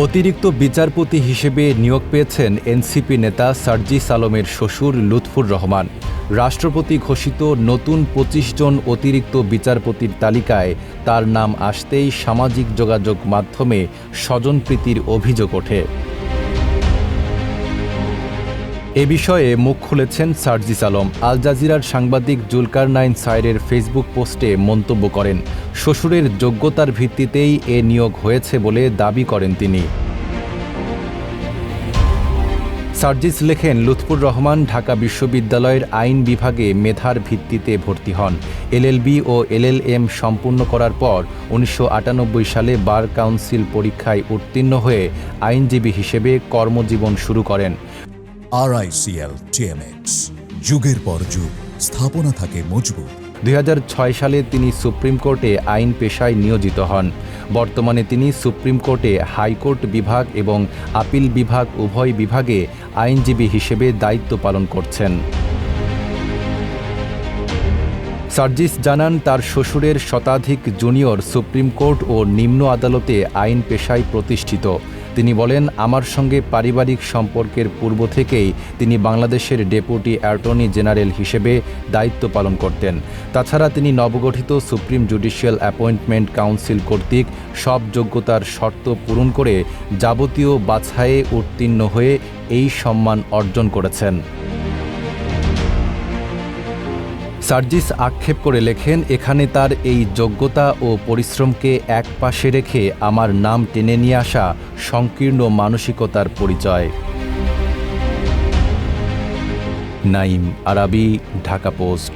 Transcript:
অতিরিক্ত বিচারপতি হিসেবে নিয়োগ পেয়েছেন এনসিপি নেতা সার্জি সালমের শ্বশুর লুৎফুর রহমান। রাষ্ট্রপতি ঘোষিত নতুন পঁচিশ জন অতিরিক্ত বিচারপতির তালিকায় তার নাম আসতেই সামাজিক যোগাযোগ মাধ্যমে স্বজনপ্রীতির অভিযোগ ওঠে। এ বিষয়ে মুখ খুলেছেন সার্জিস আলম। আল জাজিরার সাংবাদিক জুলকার নাইন সাইরের ফেসবুক পোস্টে মন্তব্য করেন, শ্বশুরের যোগ্যতার ভিত্তিতেই এ নিয়োগ হয়েছে বলে দাবি করেন তিনি। সার্জিস লেখেন, লুৎফুর রহমান ঢাকা বিশ্ববিদ্যালয়ের আইন বিভাগে মেধার ভিত্তিতে ভর্তি হন। এলএলবি ও এলএলএম সম্পূর্ণ করার পর উনিশশো আটানব্বই সালে বার কাউন্সিল পরীক্ষায় উত্তীর্ণ হয়ে আইনজীবী হিসেবে কর্মজীবন শুরু করেন। আরআইসিএল টিএমএক্স যুগের পর যুগ, স্থাপনা থাকে মজবুত। দু হাজার ছয় সালে তিনি সুপ্রিম কোর্টে আইন পেশায় নিয়োজিত হন। বর্তমানে তিনি সুপ্রিম কোর্টে হাইকোর্ট বিভাগ এবং আপিল বিভাগ, উভয় বিভাগে আইনজীবী হিসেবে দায়িত্ব পালন করছেন। সার্জিস জানান, তার শ্বশুরের শতাধিক জুনিয়র সুপ্রিম কোর্ট ও নিম্ন আদালতে আইন পেশায় প্রতিষ্ঠিত। তিনি বলেন, আমার সঙ্গে পারিবারিক সম্পর্কের পূর্ব থেকেই তিনি বাংলাদেশের ডেপুটি অ্যাটর্নি জেনারেল হিসেবে দায়িত্ব পালন করতেন। তাছাড়া তিনি নবগঠিত সুপ্রিম জুডিশিয়াল অ্যাপয়েন্টমেন্ট কাউন্সিল কর্তৃক সব যোগ্যতার শর্ত পূরণ করে যাবতীয় বাছাইয়ে উত্তীর্ণ হয়ে এই সম্মান অর্জন করেছেন। সার্জিস আক্ষেপ করে লেখেন, এখানে তার এই যোগ্যতা ও পরিশ্রমকে এক পাশে রেখে আমার নাম টেনে নিয়ে আসা সংকীর্ণ মানসিকতার পরিচয়। নাইম আরাবি, ঢাকা পোস্ট।